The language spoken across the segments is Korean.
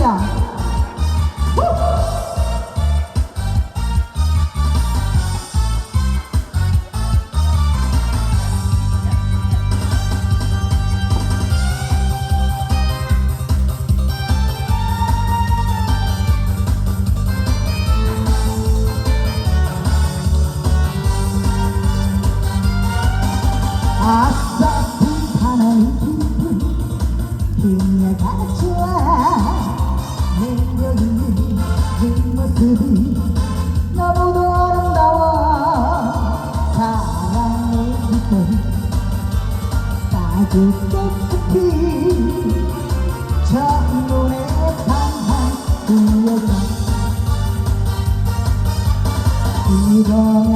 じ。 그녀는 그 모습이 너무도 아름다워 사랑의 기쁨 아주 깨끗이 첫눈에 반한 그 여자. 이런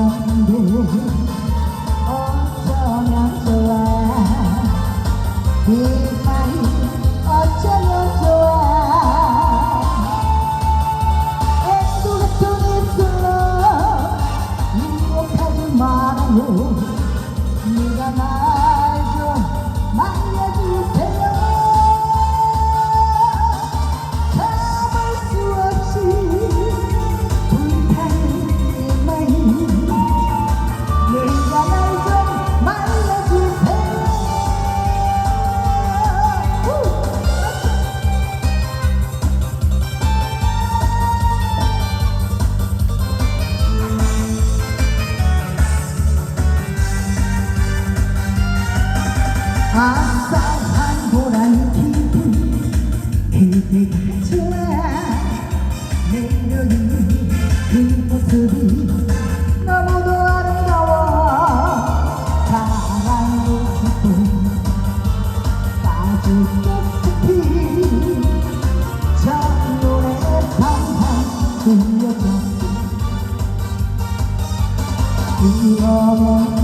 아싸한 보란 깊은 그대가 좋아 내려있는 그 모습이 너무도 아름다워. 사랑도 기쁨 아주 깨끗이 첫눈에 반한 그 여자 이 어머니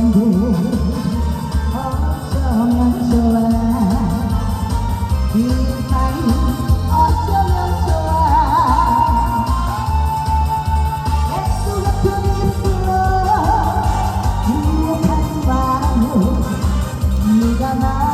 my